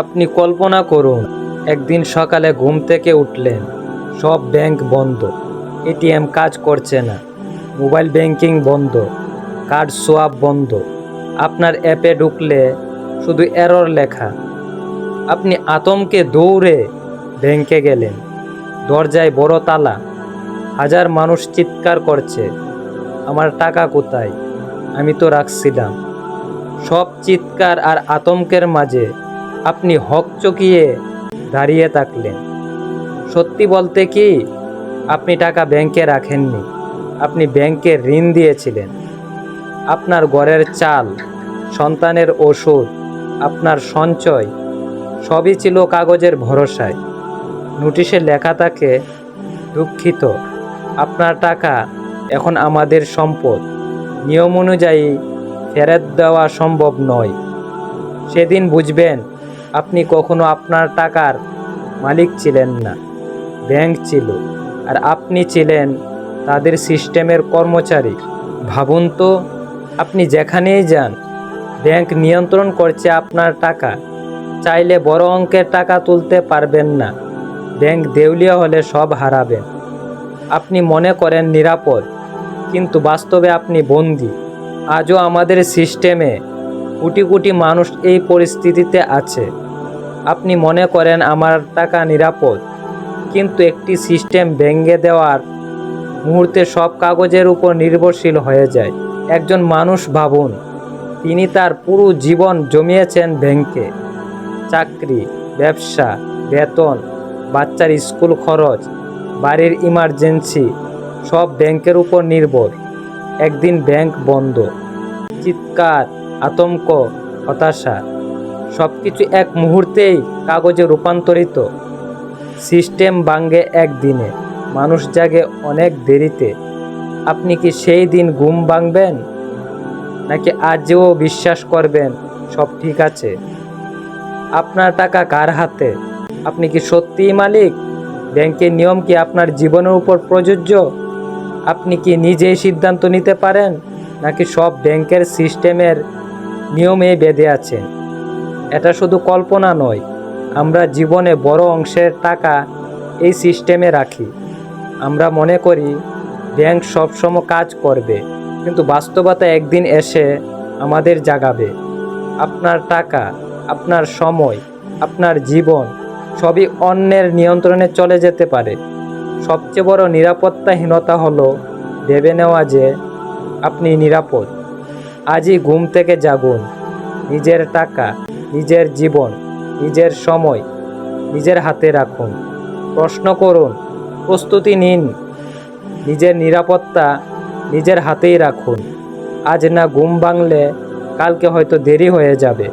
আপনি কল্পনা করুন, একদিন সকালে ঘুম থেকে উঠলেন, সব ব্যাংক বন্ধ এটিএম কাজ করছে না, মোবাইল ব্যাংকিং বন্ধ, কার্ড সোয়াপ বন্ধ, আপনার অ্যাপে ঢুকলে শুধু এরর লেখা। আপনি আতঙ্কে দৌড়ে ব্যাংকে গেলেন, দরজায় বড় তালা, হাজার মানুষ চিৎকার করছে, আমার টাকা কোথায়, আমি তো রাখছিলাম। সব চিৎকার আর আতঙ্কের মাঝে আপনি হকচকিয়ে দাঁড়িয়ে থাকলেন। সত্যি বলতে কি, আপনি টাকা ব্যাংকে রাখেননি, আপনি ব্যাংকে ঋণ দিয়েছিলেন। আপনার ঘরের চাল, সন্তানের ওষুধ, আপনার সঞ্চয়, সবই ছিল কাগজের ভরসায়। নোটিশে লেখা থাকে, দুঃখিত, আপনার টাকা এখন আমাদের সম্পদ। নিয়ম অনুযায়ী ফেরত দেওয়া সম্ভব নয়। সেদিন বুঝবেন আপনি কখনো আপনার টাকার মালিক ছিলেন না, ব্যাংক ছিল, আর আপনি ছিলেন তাদের সিস্টেমের কর্মচারী। ভাবুন তো, আপনি যেখানেই যান, ব্যাংক নিয়ন্ত্রণ করছে আপনার টাকা। চাইলে বড় অঙ্কের টাকা তুলতে পারবেন না। ব্যাংক দেউলিয়া হলে সব হারাবেন। আপনি মনে করেন নিরাপদ, কিন্তু বাস্তবে আপনি বন্দী। আজও আমাদের সিস্টেমে কোটি কোটি মানুষ এই পরিস্থিতিতে আছে। আপনি মনে করেন আমার টাকা নিরাপদ, কিন্তু একটি সিস্টেম ভেঙে দেওয়ার মুহূর্তে সব কাগজের উপর নির্ভরশীল হয়ে যায়। একজন মানুষ ভাবুন, তিনি তার পুরো জীবন জমিয়েছেন ব্যাংকে। চাকরি, ব্যবসা, বেতন, বাচ্চার স্কুল খরচ, বাড়ির ইমার্জেন্সি, সব ব্যাংকের উপর নির্ভর। একদিন ব্যাংক বন্ধ। চিৎকার আতঙ্ক, হতাশা সব কিছু এক মুহূর্তেই কাগজে রূপান্তরিত। সিস্টেম ভাঙ্গে একদিনে, মানুষ জাগে অনেক দেরিতে। আপনি কি সেই দিন ঘুম ভাঙবেন? নাকি আজও বিশ্বাস করবেন সব ঠিক আছে? আপনার টাকা কার হাতে? আপনি কি সত্যিই মালিক? ব্যাংকের নিয়ম কি আপনার জীবনের উপর প্রযোজ্য? আপনি কি নিজেই সিদ্ধান্ত নিতে পারেন? নাকি সব ব্যাংকের সিস্টেমের নিয়মে বেঁধে আছেন এটা শুধু কল্পনা নয়, আমরা জীবনে বড় অংশের টাকা এই সিস্টেমে রাখি। আমরা মনে করি, ব্যাংক সবসময় কাজ করবে, কিন্তু বাস্তবতা একদিন এসে আমাদের জাগাবে। আপনার টাকা, আপনার সময়, আপনার জীবন, সবই অন্যের নিয়ন্ত্রণে চলে যেতে পারে। সবচেয়ে বড় নিরাপত্তাহীনতা হলো, ভেবে নেওয়া যে আপনি নিরাপদ। আজই ঘুম থেকে জাগুন। নিজের টাকা, নিজের জীবন, নিজের সময়, নিজের হাতে রাখুন। প্রশ্ন করুন, প্রস্তুতি নিন। নিজের নিরাপত্তা নিজের হাতেই রাখুন। আজ না ঘুম ভাঙলে কালকে হয়তো দেরি হয়ে যাবে।